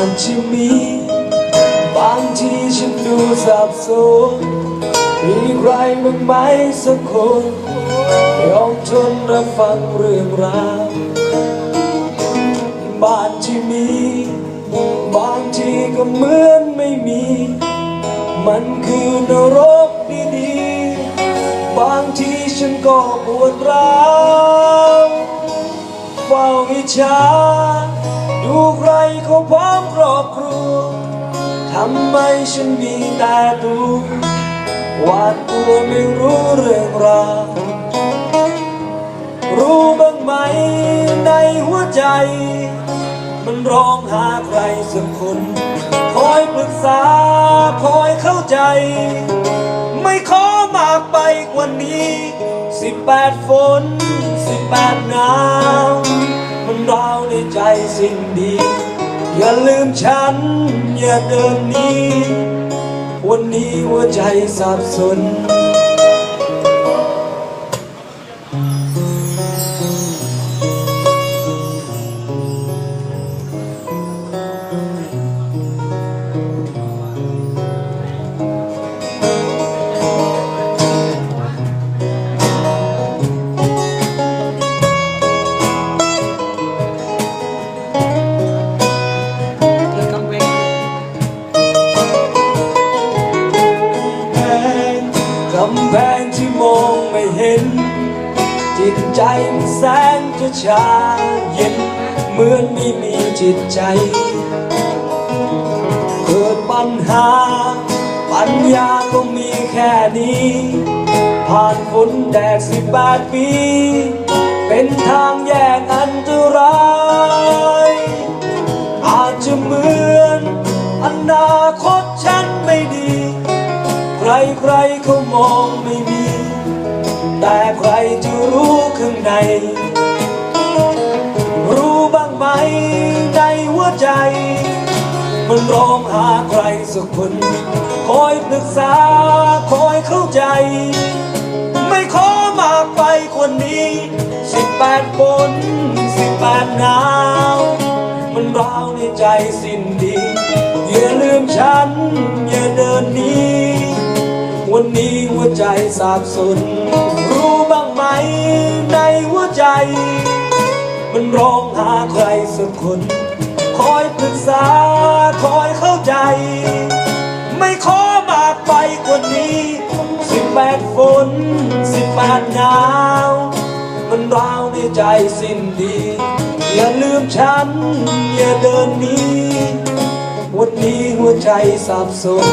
านที่มีบางทีฉันดูสับสนมีใครบ้างไหมสักคนยอมทนรับฟังเรื่องราวบ้านที่มี บางทีก็เหมือนไม่มี มันคือนรกดีๆ บางทีฉันก็ปวดร้าวเฝ้าอิจฉาำไมฉันมีแต่ตัวหวาดกลัวไม่รู้เรื่องราวรู้บ้างไหมในหัวใจ มันร้องหาใครสักคน คอยปรึกษา คอยเข้าใจ ไม่ขอมากไปกว่านี้ สิบแปดฝน สิบแปดหนาวมันราวในใจสิ่งดี อย่าลืมฉัน อย่าเดินนี้ วันนี้หัวใจสับสน ที่มองไม่เห็น จิตใจมันแสนจะชาเย็น เหมือนไม่มีจิตใจ เกิดปัญหา ปัญญาก็มีแค่นี้ ผ่านฝนแดดสิบแปดปี เป็นทางแยกอันตราย ใครใครเขามองไม่มี แต่ใครจะรู้ข้างใน รู้บ้างไหมในหัวใจ มันร้องหาใครสักคน คอยปรึกษาคอยเข้าใจ ไม่ขอมากไปกว่านี้สิบแปดฝนสิบแปดหนาว มันร้าวในใจสิ้นดีี้หัวใจสับสนรู้บ้างไหมในหัวใจ มันร้องหาใครสักคน คอยปรึกษาคอยเข้าใจ ไม่ขอมากไปกว่านี้สิบแปดฝนสิบแปดหนาว มันร้าวในใจสิ้นดี อย่าลืมฉัน อย่าเดินหนี้วันนี้หัวใจสับสน